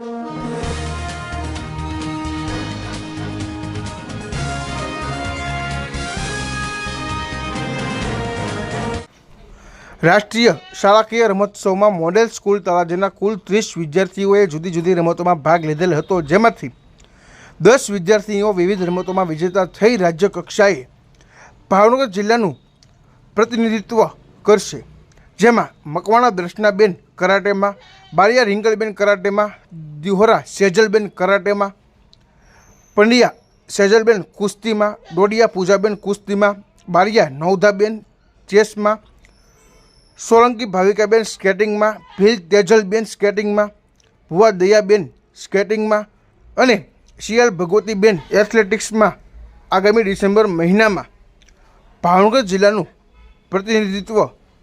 રાષ્ટ્રીય શાળાકીય રમતોત્સવમાં model school તળાજના કુલ ત્રીસ વિદ્યાર્થીઓએ જુદી જુદી રમતોમાં ભાગ લીધેલ હતો. જેમાંથી દસ વિદ્યાર્થીઓ વિવિધ રમતોમાં વિજેતા થઈ રાજ્ય કક્ષાએ ભાવનગર જિલ્લાનું પ્રતિનિધિત્વ કરશે. જેમાં મકવાણા દર્શનાબેન કરાટેમાં, બારિયા રિંગલબેન કરાટેમાં, દિહોરા સેજલબેન કરાટેમાં, પંડ્યા સેજલબેન કુસ્તીમાં ડોડિયા પૂજાબેન કુસ્તીમાં, બારિયા નવધાબેન ચેસમાં, સોલંકી ભાવિકાબેન સ્કેટિંગમાં, ભીલ તેજલબેન સ્કેટિંગમાં, ભુવા દયાબેન સ્કેટિંગમાં અને શિયાલ ભગવતીબેન એથ્લેટિક્સમાં આગામી ડિસેમ્બર મહિનામાં ભાવનગર જિલ્લાનું પ્રતિનિધિત્વ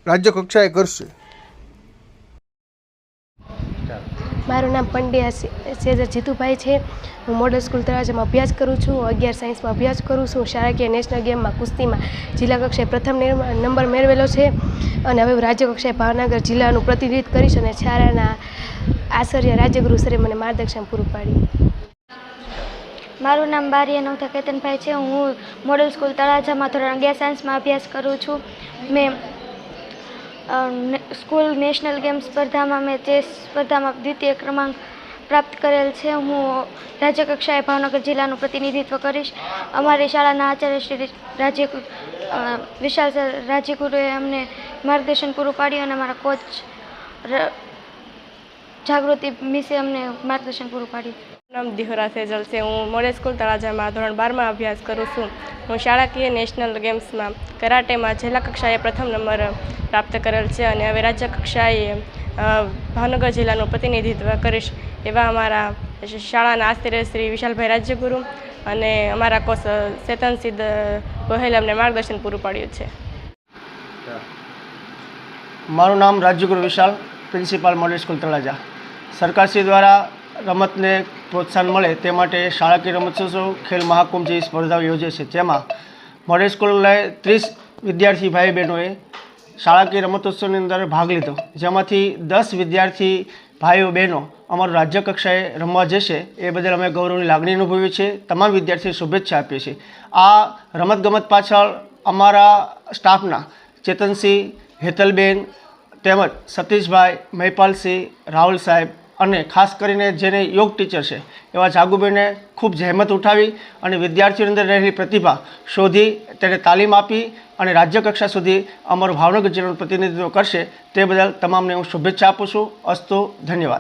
રાજ્ય કક્ષાએ કરશે. મારું નામ પંડ્યા સેજર જીતુભાઈ છે. હું મોડલ સ્કૂલ તળાજામાં અભ્યાસ કરું છું. અગિયાર સાયન્સમાં અભ્યાસ કરું છું. શાળાકીય નેશનલ ગેમમાં કુસ્તીમાં જિલ્લા કક્ષાએ પ્રથમ નંબર મેળવેલો છે અને હવે હું રાજ્ય કક્ષાએ ભાવનગર જિલ્લાનું પ્રતિનિધિત્વ કરીશ અને શાળાના આચાર્ય રાજ્યગુરુ સરે મને માર્ગદર્શન પૂરું પાડ્યું મારું નામ બારિયા નવથા કેતનભાઈ છે. હું મોડલ સ્કૂલ તળાજામાં ધોરણ અગિયાર સાયન્સમાં અભ્યાસ કરું છું. મેં સ્કૂલ નેશનલ ગેમ સ્પર્ધામાં મેં ચેસ સ્પર્ધામાં દ્વિતીય ક્રમાંક પ્રાપ્ત કરેલ છે. હું રાજ્ય કક્ષાએ ભાવનગર જિલ્લાનું પ્રતિનિધિત્વ કરીશ. અમારી શાળાના આચાર્ય શ્રી રાજ્ય વિશાલ સર, રાજ્યગુરુએ અમને માર્ગદર્શન પૂરું પાડ્યું અને અમારા કોચ જાગૃતિ મિસે અમને માર્ગદર્શન પૂરું પાડ્યું. નામ દિહોરા સેજલ છે. હું મોડે સ્કૂલ તળાજામાં ધોરણ બારમાં અભ્યાસ કરું છું. હું શાળાકીય નેશનલ ગેમ્સમાં. કરાટેમાં જિલ્લા કક્ષાએ પ્રથમ નંબર પ્રાપ્ત કરેલ છે અને હવે રાજ્ય કક્ષાએ ભાવનગર જિલ્લાનું પ્રતિનિધિત્વ કરીશ એવા અમારા શાળાના આશ્ચર્ય શ્રી વિશાલભાઈ રાજ્યગુરુ અને અમારા કોચ ચેતન સિદ્ધ ગોહેલ અમને માર્ગદર્શન પૂરું પાડ્યું છે. મારું નામ Rajyaguru Vishal principal model school Talaja. સરકારશ્રી દ્વારા રમતને પ્રોત્સાહન મળે તે માટે શાળાકીય રમતોત્સવ ખેલ મહાકુંભ જેવી સ્પર્ધાઓ યોજે છે. જેમાં મોડેલ સ્કૂલના ત્રીસ વિદ્યાર્થી ભાઈ બહેનોએ શાળાકીય રમતોત્સવની અંદર ભાગ લીધો. જેમાંથી દસ વિદ્યાર્થી ભાઈઓ બહેનો અમારું રાજ્ય કક્ષાએ રમવા જશે. એ બદલ અમે ગૌરવની લાગણી અનુભવીએ છીએ. તમામ વિદ્યાર્થીઓ શુભેચ્છા આપીએ છીએ. આ રમતગમત પાછળ અમારા સ્ટાફના ચેતનસિંહ હેતલબેન તેમજ સતીશભાઈ, મહિપાલસિંહ, રાહુલ સાહેબ અને ખાસ કરીને જેને યોગ ટીચર છે, એવા જાગુબેને ખૂબ જહેમત ઉઠાવી અને વિદ્યાર્થીઓની અંદર રહેલી પ્રતિભા શોધી તેને તાલીમ આપી અને રાજ્યકક્ષા સુધી અમારું ભાવનગર જિલ્લાનું પ્રતિનિધિત્વ કરશે તે બદલ તમામને હું શુભેચ્છા આપું છું. અસ્તુ, ધન્યવાદ.